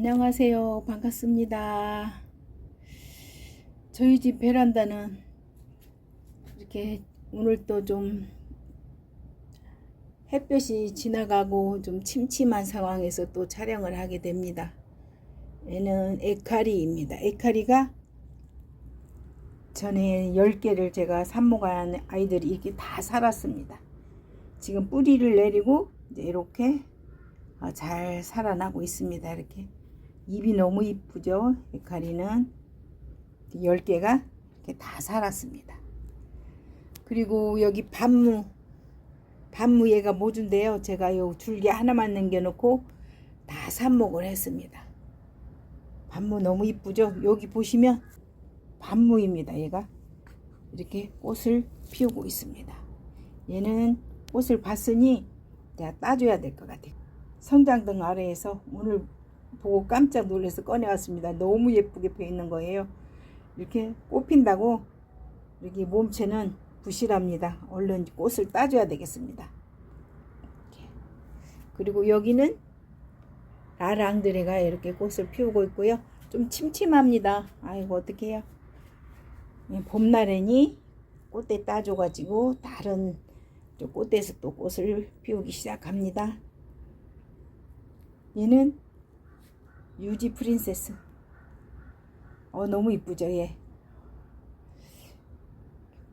안녕하세요. 반갑습니다. 저희 집 베란다는 이렇게 오늘 또 좀 햇볕이 지나가고 좀 침침한 상황에서 또 촬영을 하게 됩니다. 얘는 에카리입니다. 에카리가 전에 10개를 제가 삽목한 아이들이 이렇게 다 살았습니다. 지금 뿌리를 내리고 이제 이렇게 어, 잘 살아나고 있습니다. 이렇게 입이 너무 이쁘죠. 에카리는 10개가 이렇게 다 살았습니다. 그리고 여기 반무 반무 얘가 모준데요. 제가 요 줄기 하나만 남겨놓고 다 삽목을 했습니다. 반무 너무 이쁘죠. 여기 보시면 반무입니다. 얘가 이렇게 꽃을 피우고 있습니다. 얘는 꽃을 봤으니 제가 따줘야 될 것 같아요. 성장등 아래에서 오늘 보고 깜짝 놀라서 꺼내왔습니다. 너무 예쁘게 펴 있는 거예요. 이렇게 꽃 핀다고 여기 몸체는 부실합니다. 얼른 꽃을 따줘야 되겠습니다. 이렇게. 그리고 여기는 라랑드레가 이렇게 꽃을 피우고 있고요. 좀 침침합니다. 아이고 어떡해요. 예, 봄날에니 꽃대 따줘가지고 다른 저 꽃대에서 또 꽃을 피우기 시작합니다. 얘는 유지 프린세스. 어 너무 이쁘죠 얘.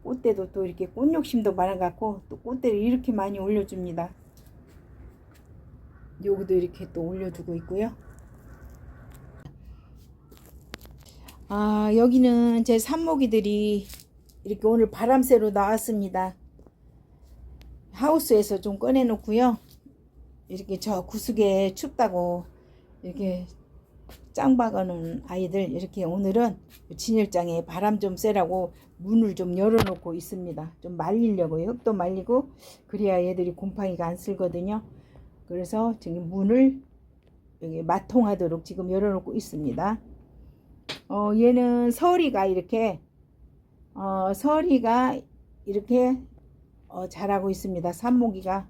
꽃대도 또 이렇게 꽃 욕심도 많아갖고 또 꽃대를 이렇게 많이 올려줍니다. 여기도 이렇게 또 올려주고 있고요. 아 여기는 제 산모기들이 이렇게 오늘 바람 쐬러 나왔습니다. 하우스에서 좀 꺼내 놓고요. 이렇게 저 구석에 춥다고 이렇게 짱 박아놓은 아이들 이렇게 오늘은 진열장에 바람 좀 쐬라고 문을 좀 열어놓고 있습니다. 좀 말리려고요. 흙도 말리고 그래야 얘들이 곰팡이가 안 쓸거든요. 그래서 지금 문을 여기 마통하도록 지금 열어놓고 있습니다. 어, 얘는 서리가 이렇게 어, 서리가 이렇게 어, 자라고 있습니다. 산모기가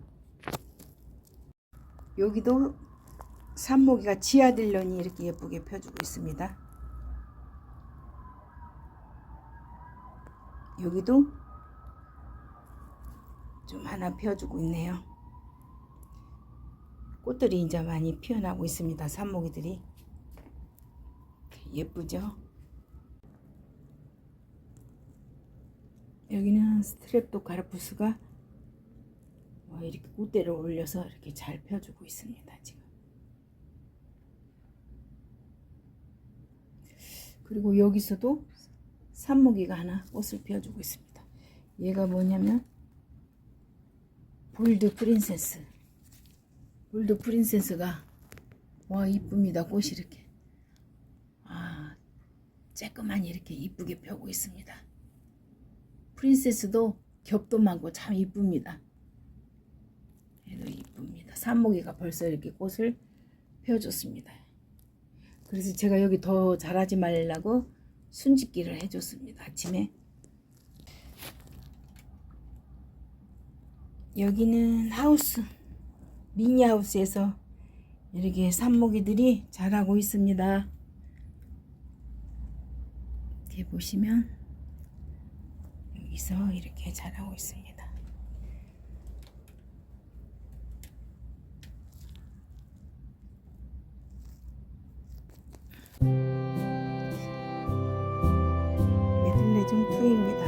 여기도 산모기가 지하들련이 이렇게 예쁘게 펴주고 있습니다. 여기도 좀 하나 펴주고 있네요. 꽃들이 이제 많이 피어나고 있습니다. 산모기들이 예쁘죠? 여기는 스트랩도 가라푸스가 어, 이렇게 꽃대를 올려서 이렇게 잘 펴주고 있습니다. 지금. 그리고 여기서도 산모기가 하나 꽃을 피워주고 있습니다. 얘가 뭐냐면 볼드 프린세스. 볼드 프린세스가 와 이쁩니다. 꽃이 이렇게 아 쬐끄만 이렇게 이쁘게 펴고 있습니다. 프린세스도 겹도 많고 참 이쁩니다. 얘도 이쁩니다. 산모기가 벌써 이렇게 꽃을 펴줬습니다. 그래서 제가 여기 더 자라지 말라고 순짓기를 해줬습니다. 아침에. 여기는 하우스, 미니 하우스에서 이렇게 산모기들이 자라고 있습니다. 이렇게 보시면 여기서 이렇게 자라고 있습니다. 玉米的